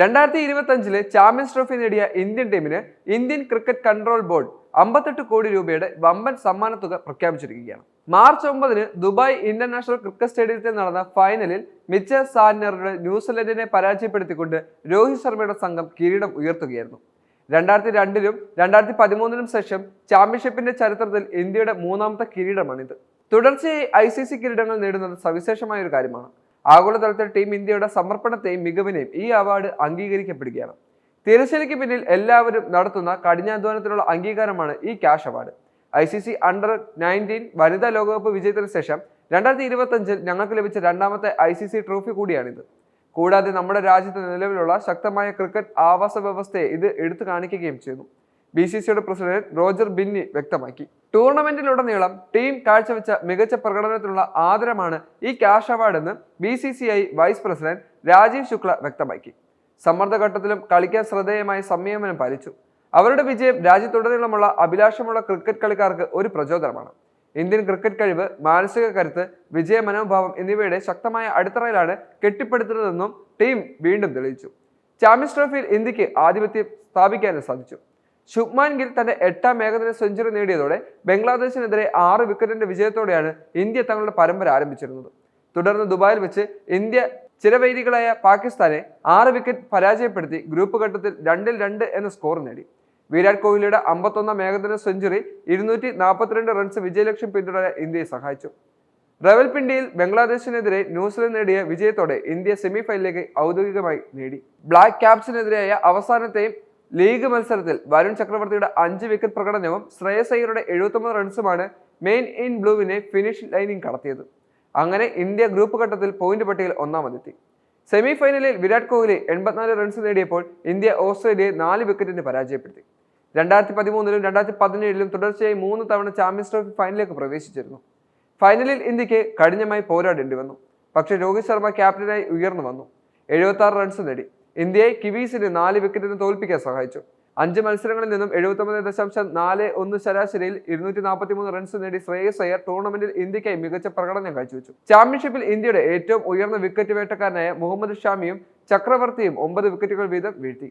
രണ്ടായിരത്തി ഇരുപത്തഞ്ചിലെ champions trophy നേടിയ ഇന്ത്യൻ ടീമിന് ഇന്ത്യൻ ക്രിക്കറ്റ് കൺട്രോൾ ബോർഡ് അമ്പത്തെട്ട് കോടി രൂപയുടെ വമ്പൻ സമ്മാനത്തുക പ്രഖ്യാപിച്ചിരിക്കുകയാണ്. മാർച്ച് ഒമ്പതിന് ദുബായ് ഇന്റർനാഷണൽ ക്രിക്കറ്റ് സ്റ്റേഡിയത്തിൽ നടന്ന ഫൈനലിൽ മിച്ചൽ സാന്നറുടെ ന്യൂസിലൻഡിനെ പരാജയപ്പെടുത്തിക്കൊണ്ട് രോഹിത് ശർമ്മയുടെ സംഘം കിരീടം ഉയർത്തുകയായിരുന്നു. രണ്ടായിരത്തി രണ്ടിലും രണ്ടായിരത്തി പതിമൂന്നിനും ശേഷം ചാമ്പ്യൻഷിപ്പിന്റെ ചരിത്രത്തിൽ ഇന്ത്യയുടെ മൂന്നാമത്തെ കിരീടമാണിത്. തുടർച്ചയായി ഐ സി സി കിരീടങ്ങൾ നേടുന്നത് സവിശേഷമായ ഒരു കാര്യമാണ്. ആഗോളതലത്തിൽ ടീം ഇന്ത്യയുടെ സമർപ്പണത്തെയും മികവിനെയും ഈ അവാർഡ് അംഗീകരിക്കപ്പെടുകയാണ്. തിരശ്ശേരിക്ക് പിന്നിൽ എല്ലാവരും നടത്തുന്ന കഠിനാധ്വാനത്തിനുള്ള അംഗീകാരമാണ് ഈ cash award. I C C under nineteen വനിതാ ലോകകപ്പ് വിജയത്തിന് ശേഷം രണ്ടായിരത്തി ഇരുപത്തഞ്ചിൽ ഞങ്ങൾക്ക് ലഭിച്ച രണ്ടാമത്തെ ഐ സി സി ട്രോഫി കൂടിയാണിത്. കൂടാതെ നമ്മുടെ രാജ്യത്ത് നിലവിലുള്ള ശക്തമായ ക്രിക്കറ്റ് ആവാസ വ്യവസ്ഥയെ ഇത് എടുത്തു കാണിക്കുകയും ചെയ്യുന്നു. ബി സി സിയുടെ പ്രസിഡന്റ് റോജർ ബിന്നി വ്യക്തമാക്കി. ടൂർണമെന്റിലുടനീളം ടീം കാഴ്ചവെച്ച മികച്ച പ്രകടനത്തിനുള്ള ആദരമാണ് ഈ ക്യാഷ് അവാർഡ് എന്ന് B C C I vice president Rajeev Shukla വ്യക്തമാക്കി. സമ്മർദ്ദഘട്ടത്തിലും കളിക്കാൻ ശ്രദ്ധേയമായ സംയമനം പാലിച്ചു. അവരുടെ വിജയം രാജ്യത്തുടനീളമുള്ള അഭിലാഷമുള്ള ക്രിക്കറ്റ് കളിക്കാർക്ക് ഒരു പ്രചോദനമാണ്. ഇന്ത്യൻ ക്രിക്കറ്റ് കഴിവ് മാനസിക കരുത്ത് വിജയ മനോഭാവം എന്നിവയുടെ ശക്തമായ അടിത്തറയിലാണ് കെട്ടിപ്പടുത്തുന്നതെന്നും ടീം വീണ്ടും തെളിയിച്ചു. ചാമ്പ്യൻസ് ട്രോഫിയിൽ ഇന്ത്യയ്ക്ക് ആധിപത്യം സ്ഥാപിക്കാനും സാധിച്ചു. ശുഭ്മാൻ ഗിൽ തന്റെ എട്ടാം ഏകദിന സെഞ്ചുറി നേടിയതോടെ ബംഗ്ലാദേശിനെതിരെ ആറ് വിക്കറ്റിന്റെ വിജയത്തോടെയാണ് ഇന്ത്യ തങ്ങളുടെ പരമ്പര ആരംഭിച്ചിരുന്നത്. തുടർന്ന് ദുബായിൽ വെച്ച് ഇന്ത്യ ചിരവൈരികളായ പാകിസ്ഥാനെ ആറ് വിക്കറ്റ് പരാജയപ്പെടുത്തി ഗ്രൂപ്പ് ഘട്ടത്തിൽ രണ്ടിൽ രണ്ട് എന്ന സ്കോർ നേടി. വിരാട് കോഹ്ലിയുടെ അമ്പത്തൊന്നാം ഏകദിന സെഞ്ചുറി ഇരുന്നൂറ്റി നാൽപ്പത്തിരണ്ട് റൺസ് വിജയലക്ഷ്യം പിന്തുടരാൻ ഇന്ത്യയെ സഹായിച്ചു. റവൽപിണ്ടിയിൽ ബംഗ്ലാദേശിനെതിരെ ന്യൂസിലൻഡ് നേടിയ വിജയത്തോടെ ഇന്ത്യ സെമിഫൈനലിലേക്ക് ഔദ്യോഗികമായി നേടി. ബ്ലാക്ക് ക്യാപ്സിനെതിരായ അവസാനത്തെയും ലീഗ് മത്സരത്തിൽ വരുൺ ചക്രവർത്തിയുടെ അഞ്ച് വിക്കറ്റ് പ്രകടനവും ശ്രേയസ് അയ്യരുടെ എഴുപത്തൊമ്പത് റൺസുമാണ് മെയിൻ ഇൻ ബ്ലൂവിനെ ഫിനിഷ് ലൈനിങ് കടത്തിയത്. അങ്ങനെ ഇന്ത്യ ഗ്രൂപ്പ് ഘട്ടത്തിൽ പോയിന്റ് പട്ടികയിൽ ഒന്നാമതെത്തി. സെമി ഫൈനലിൽ വിരാട് കോഹ്ലി എൺപത്തിനാല് റൺസ് നേടിയപ്പോൾ ഇന്ത്യ ഓസ്ട്രേലിയയെ നാല് വിക്കറ്റിന് പരാജയപ്പെടുത്തി. രണ്ടായിരത്തി പതിമൂന്നിലും രണ്ടായിരത്തി പതിനേഴിലും തുടർച്ചയായി മൂന്ന് തവണ ചാമ്പ്യൻസ് ട്രോഫി ഫൈനലിലേക്ക് പ്രവേശിച്ചിരുന്നു. ഫൈനലിൽ ഇന്ത്യയ്ക്ക് കഠിനമായി പോരാടേണ്ടി വന്നു. പക്ഷേ രോഹിത് ശർമ്മ ക്യാപ്റ്റനായി ഉയർന്നു വന്നു. എഴുപത്തി റൺസ് നേടി. ഇന്ത്യയെ കിവീസിന് നാല് വിക്കറ്റിന് തോൽപ്പിക്കാൻ സഹായിച്ചു. അഞ്ച് മത്സരങ്ങളിൽ നിന്നും എഴുപത്തൊമ്പത് ദശാംശം നാല് ഒന്ന് ശരാശരിയിൽ ഇരുന്നൂറ്റി നാൽപ്പത്തി മൂന്ന് റൺസ് നേടി ശ്രേയസ് അയ്യർ ടൂർണമെന്റിൽ ഇന്ത്യക്കായി മികച്ച പ്രകടനം കാഴ്ചവെച്ചു. ചാമ്പ്യൻഷിപ്പിൽ ഇന്ത്യയുടെ ഏറ്റവും ഉയർന്ന വിക്കറ്റ് വേട്ടക്കാരനായ മുഹമ്മദ് ഷാമിയും ചക്രവർത്തിയും ഒമ്പത് വിക്കറ്റുകൾ വീതം വീഴ്ത്തി.